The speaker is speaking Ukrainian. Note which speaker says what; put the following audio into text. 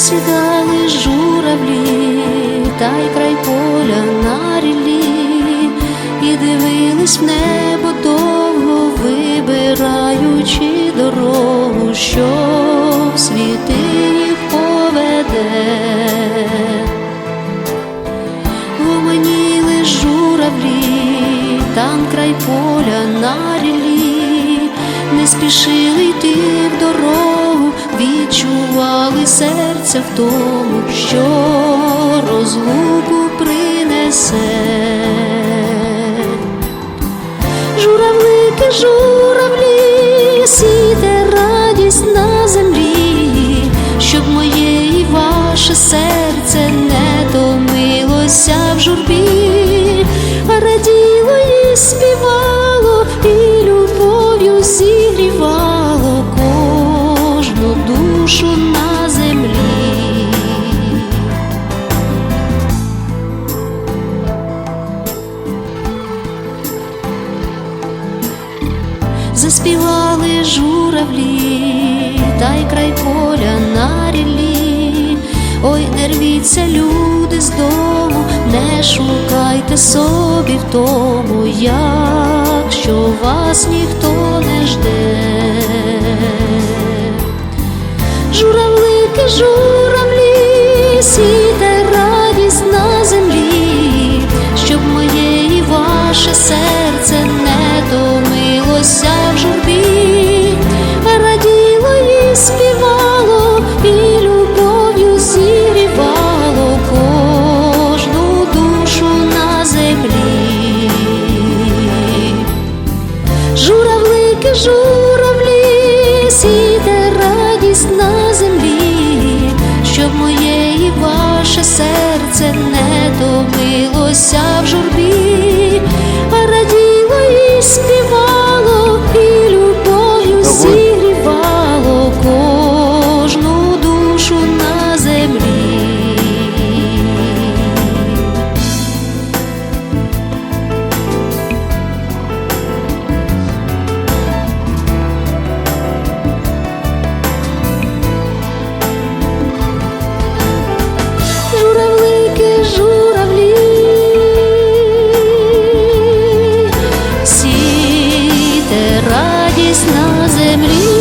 Speaker 1: засідали журавлі, та й край поля на ріллі, і дивились в небо довго, вибираючи дорогу, що в світи їх поведе. Гомоніли журавлі, там край поля на ріллі, не спішили йти в дорогу, відчували серця в тому, що розлуку принесе. Журавлики, журавлі, сійте радість на землі, щоб моє і ваше серце не томилося в журбі, заспівали журавлі, та й край поля на ріллі. Ой, не рвіться, люди з дому, не шукайте собі в тому, якщо вас ніхто не жде. Журавлики, журавлі, серце не томилося в журбі, gdzieś na zemrze.